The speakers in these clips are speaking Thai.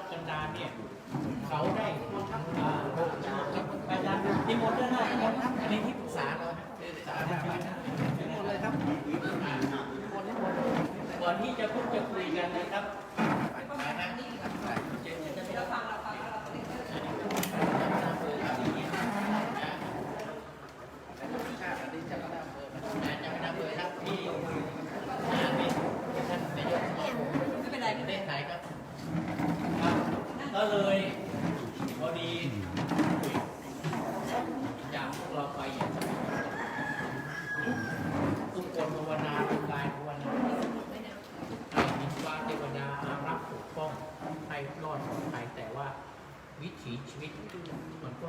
รกันดารเนี่ยเขาได้อ่าอาจารย์นิมนต์ได้นะครับอันนี้ที่ปรึกษาเรานะที่ปรึกษานะครับนิมนต์เลยครับอ่านิมนต์นิมนต์ก่อนที่จะพูดจะคุยกันนะครับนะฮะเจนจะไม่รับฟังเราฟังเราจะไม่ได้เบอร์ครับที่อ่านี่ท่านนายกสมาคม ไม่เป็นไร ประเทศไทยครับครับก็เลยพอดีจากพวกเราไปอย่างสงบทุกคนภาวนาทุกกายภาวนาให้มิตรวาเทวดาอารักษ์ปกป้องให้รอดปลอดภัยแต่ว่าวิ ถีชีวิตมันก็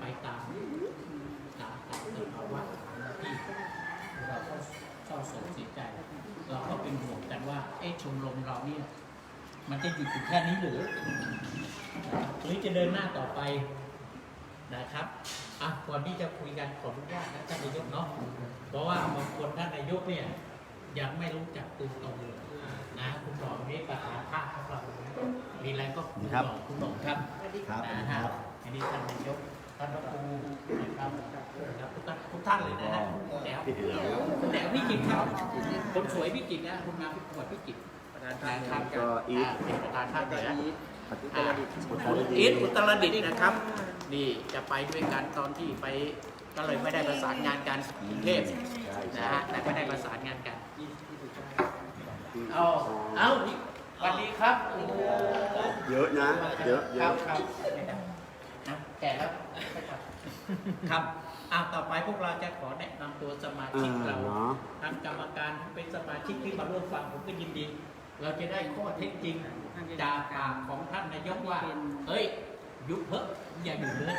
ไปตามตามตามสภาวะที่เราก็เศร้าโศกเสียใจ เราก็เป็นห่วงกันว่า เอ๊ะชมรมเราเนี่ย มันจะหยุดอยู่แค่นี้หรือหรือจะเดินหน้าต่อไปนะครับอะก่อนที่จะคุยกันขออนุญาตนะท่านนายกเนาะเพราะว่าบางคนท่านนายกเนี่ยยังไม่รู้จักตัวตนเลย นะคุณหมอนี่ประธานภาคของเรามีอะไรก็คุณหมอคุณหมอครับครับนะฮะอันนี้ท่านนายกท่านพระครูนะครับนะครับทุกท่านทุกท่านเลยนะฮะแถวแถวพี่จิตรครับคนสวยพี่จิตรนะคุณงามพี่ขวดพี่จิตรประธานภาคก็อีทเป็นประธานภาคเหนืออุตรดิตถ์อุตรดิตถ์อีทอุตรดิตถ์นะครับ นี่จะไปด้วยกันตอนที่ไปก็เลยไม่ได้ประสานงานกันกรุงเทพนะฮะแต่ไม่ได้ประสานงานกัน เอาเอาสวัสดีครับโอ้โหเยอะนะ เยอะเยครัอะบครับนะแก่แล้วครับอ่าต่อไปพวกเราจะขอแนะนำตัวสมาชิกอ่าเรา เนาะทางกรรมการเป็นสมาชิกที่มาร่วมฟังผมก็ยินดี เราจะได้ข้อเท็จจริงจากปากของท่านนายกว่า เฮ้ย ยุบเพิ่อย่าอยู่เลย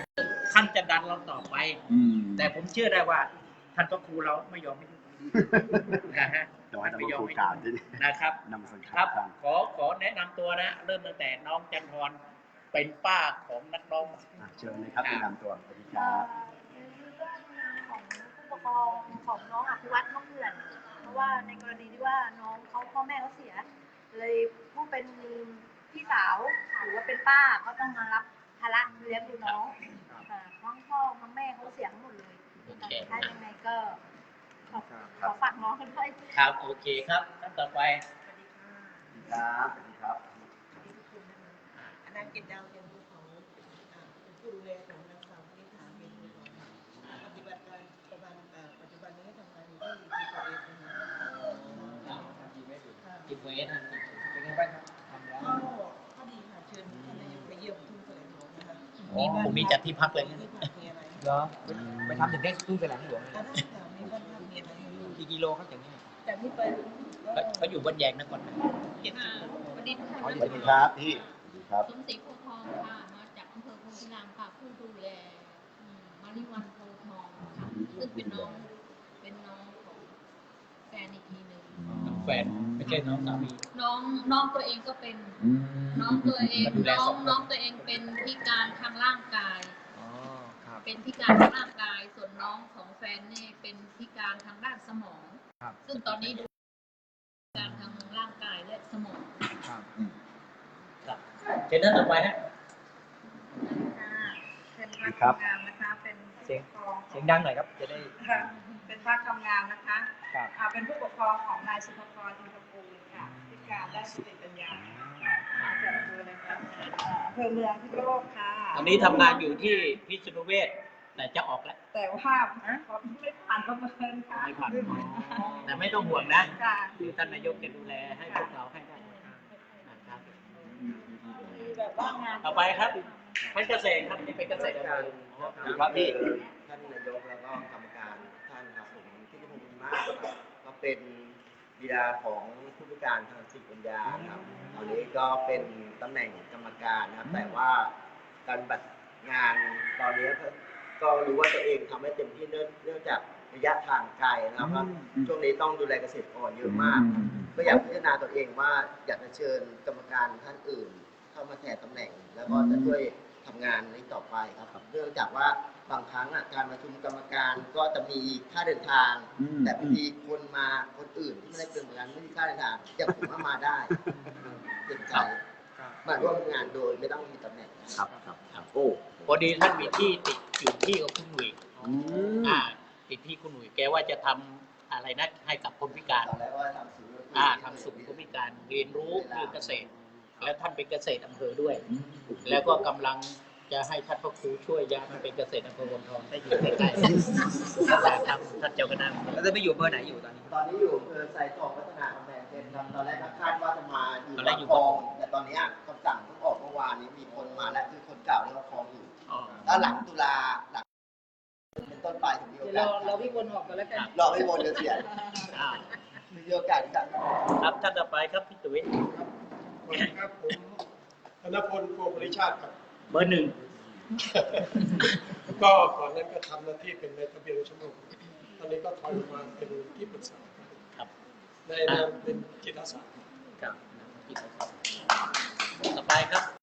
ท่านจะดันเราต่อไปอืมแต่ผมเชื่อได้ว่า ท่านพระครูเราไม่ยอมให้ยุบนะฮะ แต่ว่าจะมาโครงการที่นะครับนำสังคฆารับท่านขอขอแนะนำตัวนะ เริ่มตั้งแต่น้องจันทรเป็นป้าของนักร้องอะเชิญเลยครับแนะนำตัวสวัสดีคเอ่รัอบคือเรื่องงานของผู้ปกครองของน้องอภิวัตรมะเขื่อน เพราะว่าในกรณีที่ว่าน้องเขาพ่อแม่เขาเสีย เลยผู้เป็นพี่สาวหรือว่าเป็นป้าก็ต้องมารับภาระเลี้ยงดูน้องค่ะทั้งพ่อทั้งแม่เขาเสียทั้งหมดเลยโอเค ถ้ายังไงก็ ขอขอฝากน้องกันด้วยครับโอเคครับท่านต่อไปครับสวัสดีครับอันนั้นเกณฑ์ดาวเทียมภูเขาอ่าเป็นผู้ดูแลของนางสาวคณิษฐาเป็นภูเขาค่ะปฏิบัติการประมาณอ่าปัจจุบันนี้ทำงานอยู่ที่ทีโเอสนะคะค่ะจิตเวทเป็นไงบ้างครับทำแล้วก็ดีค่ะเชิญท่านนายกไปเยี่ยมทุ่งแสลงหลวงนะคะผมมีจัดที่พักเลยที่พักมีอะไรเหรอไปทำถึงได้ตู้แสลงหลวงเลย กี่กิโลครับจากนี้จากนี้ไปก็เขาอยู่บนแยงนครเจ็ดสิบโลสวัสดีทุกคนอ๋อนะสวัสดีครับพี่สวัสดีครับสมศรีโพธิ์ทองค่ะมาจากอำเภอโพธิรามค่ะผู้ดูแลอืมมาริวันโพธิ์ทองค่ะซึ่งเป็นน้องเป็นน้องของแฟนอีกทีหนึ่งแฟนไม่ใช่น้องสามีน้องน้องตัวเองก็เป็น น้องตัวเองมาดูแลน้อสงองคนน้องตัวเองเป็นพิการทางร่างกายอ๋อครับ เป็นพิการทางร่างกาย ส่วนน้องของแฟนนี่เป็นพิการทางด้านสมอง ครับ ซึ่งตอนนี้ดูพิการทางร่างกายและสมองครับครับเชิญท่านต่อไปฮะค่ะเป็นภาคครับ เป็นเสียงผู้ปกครองเสียงดังหน่อยครับ จะได้ค่ะเป็นภาคทำงานนะคะครับอ่าเป็นผู้ปกครองของนายสุภกรอินทภูมิค่ะพิการด้านสติปัญญาค่ะจากอำเภอเลยค่ะอ่าอำเภอเมืองพิษณุโลกค่ะ ตอนนี้ทำงานอยู่ที่พิษณุเวศแต่จะออกแล้ว แต่ว่าเขาไม่ผ่านประเมินค่ะไม่ผ่านแต่ไม่ต้องห่วงนะค่ะคือท่านนายกจะดูแลให้พวกเราให้ได้นะครับมีแบบว่างานต่อไปครับ เพชรเกษตรครับนี่เป็นเกษตรอำเภอครับพี่ท่านนายกแล้วก็กรรมการท่านครับผมที่พงศ์มากครับก็เป็นบิดาของผู้พิการทางสติปัญญาครับตอนนี้ก็เป็นตำแหน่งกรรมการนะครับ แต่ว่าการปฏิบัติงานตอนนี้ก็ก็รู้ว่าตัวเองทำให้เต็มที่เนื่องเนื่องจากระยะทางไกลนะครับว่าช่วงนี้ต้องดูแลเกษตรกรเยอะมาก ก็อยากพิจารณาตัวเองว่าอยากจะเชิญกรรมการท่านอื่น เข้ามาแทนตำแหน่ง แล้วก็จะช่วย ทำงานนี้ต่อไปครับเนื่องจากว่าบางครั้งอะการประชุมกรรมการก็จะมีค่าเดินทาง อืม แต่บางทีคนมาคนอื่นที่ไม่ได้เป็นกรรมการไม่มีค่าเดินทางอย่างผมว่ามาได้เต็มใจมาร่วมงานโดยไม่ต้องมีตำแหน่งครับครับครับโอ้พอดีท่านมีที่ติดอยู่ที่กับคุณหนุ่ยอืมอ่า ติดที่คุณหนุ่ยแกว่าจะทำอะไรนะให้กับคนพิการ ตอนแรกว่าทำศูนย์อ่าทำศูนย์คนพิการเรียนรู้เรื่องเกษตร แล้วท่านเป็นเกษตรอำเภอด้วย แล้วก็กำลังจะให้ท่านพระครูช่วยย้ายมาเป็นเกษตรอำเภอวันทองได้อยู่ใกล้ๆนะครับท่านเจ้าคณะอำเภอแล้วจะไปอยู่เบอร์ไหนอยู่ตอนนี้ ตอนนี้อยู่อำเภอไซทองพัฒนากำแพงเพชรครับตอนแรกก็คาดว่าจะมาอยู่ตอนแรกอยู่คลอง แต่ตอนนี้คำสั่งเพิ่งออกเมื่อวานนี้มีคนมาแล้วคือคนเก่าที่เขาคลองอยู่อ๋อถ้าหลังตุลาหลังเป็นต้นไปถึงมีโอเดี๋ยวกาสเราเราพี่วนออกกันแล้วกันรอให้วนเกษียณอ่ามีโอกาสครับครับท่านต่อไปครับพี่ตุ้ย สวัสดีครับผมธนพลโกบริชาติครับ เบอร์หนึ่งแล้วก็ก่อนนั้นก็ทำหน้าที่เป็นนายทะเบียนชั่วโมงตอนนี้ก็ถอยมาเป็นที่ปรึกษาครับครับในนามเป็นจิตอาสา ครับต่อไปครับ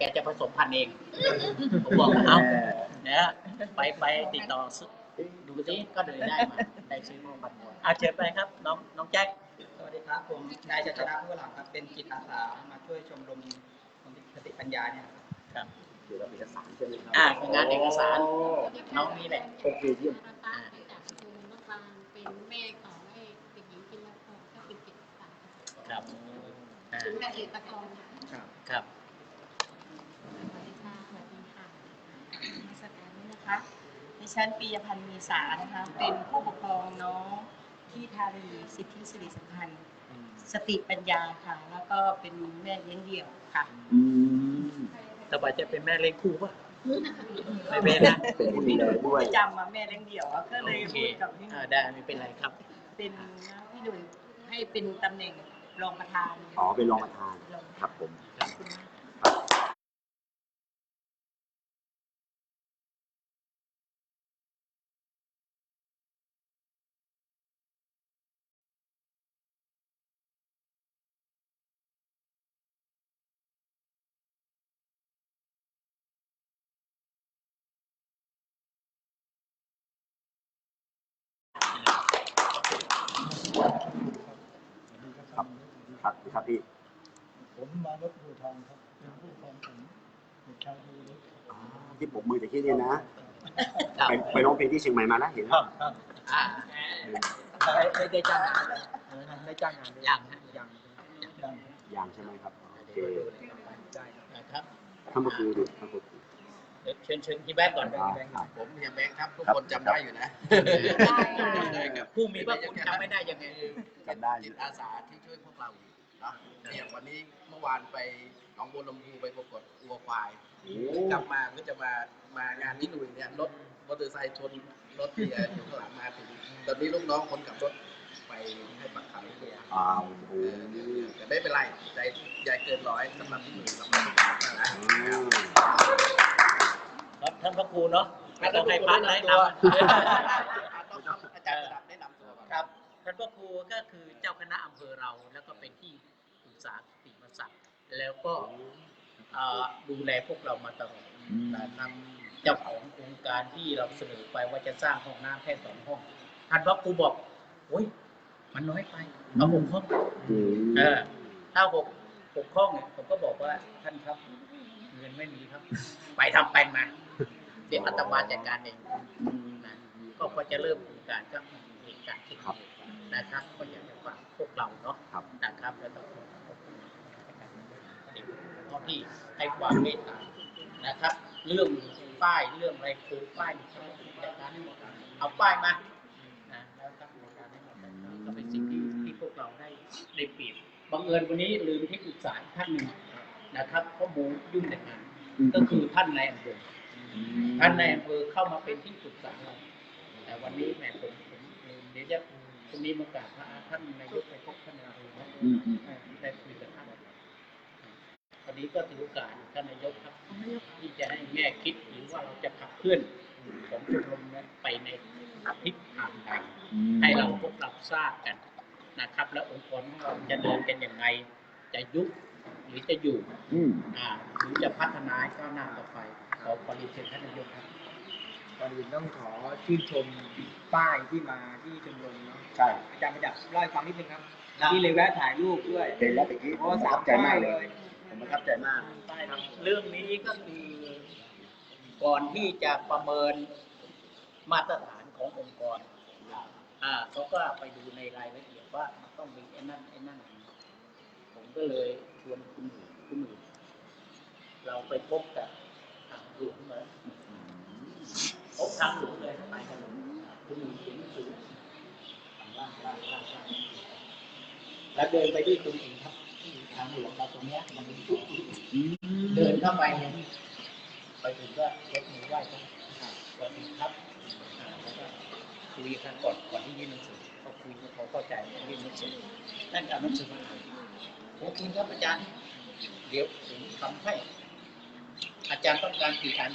แกจะผสมพันธุ์เอง ผมบอกว่าเอาเนี่ยไปไปติดต่อซื้อดูสิก็เลยได้มาได้ซื้อมาพันธุ์หมดอาเชิญไปครับ น้องน้องแจ็คสวัสดีครับผมนายชัยชนะผู้หลังครับเป็นจิตอาสามาช่วยชมรมคนสติปัญญาเนี่ยครับครับเกี่ยวกับเอกสารใช่ไหมครับอ่าคืองานเอกสารน้องนี่แหละโอเคเยี่ยมตาไปจากคุณมะปรางเป็นแม่ของไอ้เด็กหญิงกินละครก็เป็นเจ็ดสามครับอ่าเป็นเกษตรกรครับสวัสดีค่ะสวัสดีค่ะมาสการนี้นะคะดิ ฉันปียพันธ์มีสานะคะเป็นผู้ปกครองน้องที่ทารีสิทธิสิริสัมพันธ์ สติปัญญาค่ะ แล้วก็เป็นแม่เลี้ยงเดี่ยวค่ะอืมต่อไปจะเป็นแม่เลี้ยงคู่ป่ะไม่เป็นนะเป็นผู้ดูแลด้วยจำมาแม่เลี้ยงเดี่ยวอะก็เลยโอเคพูดกับพี่หอ่านุ่ยได้ไม่เป็นไรครับเป็นพี่หนุ่ยให้เป็นตำแหน่งรองประธานอ๋อเป็นรองประธานครับผม ขอบคุณมากครั ครับครับพี่ ผมมานพบูทองครับเป็นผู้ครองผมเด็กชายดูเล็กอ๋อที่ผมมือตะกี้เนี่ยนะครับไปไปร้องเพลงที่เชียงใหม่มาแล้วเห็นครับอ่าได้ได้ได้จ้างงานไหมได้จ้างงานไหมยังฮะยังยังใช่ไหมครับโอเคได้ครับนะครับท่านพระครูดูท่านพระครูเดี๋ยวเชิญเชิญที่แบงก์ก่อนอ่าครับผมเฮียแบงค์ครับ ทุกคนจำได้อยู่นะได้ครับ ผู้มีพระคุณจำไม่ได้ยังไงจำได้อจิยู่ตอาสาที่ช่วยพวกเราอยู่เนาะเนี่ยวันนี้เมื่อวานไปหนองบัวลำพูไปประกวดวัวควายโอ้กลับมาก็จะมามางานนี้หนุ่ยเนี่ยรถมอเตอร์ไซค์ชนรถเบียร์อยู่ข้างหลังมาถึงตอนนี้ลูกน้องคนขับรถไปให้ปักคำเบียร์อ้าวโอ้เออแต่ไม่เป็นไรใจใหญ่เกินร้อยสำหรับที่หนุ่ยสำหรับทุกคนนะครับท่านพระครูเนาะไม่ต้องให้พระแนะนต้องำอาจารย์ระดับแนะนำตัวก่อนครับ ท่านพระครูก็คือเจ้าคณะอำเภอเรา แล้วก็เป็นที่ปรึกษาติมศักดิ์แล้วก็เอ่อดูแลพวกเรามาตลอดนะครับเจ้าของโครงการที่เราเสนอไปว่าจะสร้างห้องน้ำแค่สองห้องท่านพระครูบอกโอ้ยมันน้อยไปเอาหกห้องอืมเออถ้าหกหกห้องเนี่ยผมก็บอกว่าท่านครับเงินไม่มีครับ ไปทำแปลงมาเดี๋ยวอาตมาจัดการเองนะก็พอจะเริ่มโครงการก็มีเหตุการณ์ที่ครับ นะครับก็อยากจะฝากพวกเราเนาะครับนะครับแล้วต้องขอบคุณเพราะที่ให้ความเมตตานะครับ เรื่องป้ายเรื่องอะไรคือป้ายเขาจัดการให้หมดเอาป้ายมานะแล้วก็จัดการให้หมดก็เป็นสิ่งที่ที่พวกเราได้ได้เปรียบบังเอิญวันนี้ลืมที่ปรึกษาอีกท่านหนึ่งนะครับเพราะโมยุ่งแต่งานก็คือท่านนายอำเภอท่านนายอำเภอเข้ามาเป็นที่ปรึกษาเราแต่วันนี้แหม่ผมผมลืมเดี๋ยวจะ พรุ่งนี้มากราบพระท่านนายกไปพบท่านนายอำเภอเนาะอืมอืมเออได้คุยกับท่านนี้ก็ถือโอกาสท่านนายกครับ ที่จะให้แง่คิดหรือว่าเราจะขับเคลื่อนของชมรมนั้นไปในทิศทางใดให้เราพวกเราทราบกันนะครับ และองค์กรของเราจะเดินกันยังไงจะยุบหรือจะอยู่อืมอ่าหรือจะพัฒนาให้ก้าวหน้าต่อไปขอขอเรียนเชิญท่านนายกครับ ก่อนอื่นต้องขอชื่นชมป้ายที่มาที่ชมรมเนาะใช่ อาจารย์ประจักษ์เล่าให้ฟังนิดนึงครับที่เลยแวะถ่ายรูปด้วยเห็นแล้วเมื่อกี้โอ้ประสาทัมบใจมากเลยป้ยผมประทับใจมากครับเรื่องนี้ก็คือก่อนที่จะประเมินมาตรฐานขององค์กรอ่าเขาก็ไปดูในรายละเอียดว่ามันต้องมีไอ้นั่นไอ้นั่นผมก็เลยชวนคุณหนูคุณหนูเราไปพบกับทางหลวงเลย พบทางหลวงเลยไปกันหลวงคุณหนูเขียนหนังสือล่างล่างล่างล่างแล้วเดินไปที่ตรงเองครับทางหลวงเราตรงเนี้ยมันมีจุดเดินเข้าไปเนี่ยไปถึงก็ยกมือไหว้ครับสวัสดีครับแล้วก็คุยกันก่อนก่อนที่ยื่นหนังสือเขาคุยเขาเข้าใจยื่นหนังสือนั่นการหนังสือมาอ่านโอเคครับอาจารย์เดี๋ยวผมทำให้ อาจารย์ต้องการกี่อัน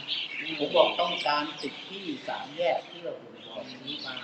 ผมบอกต้องการติดที่สามแยกเพื่อหุ่นขอนนี้มา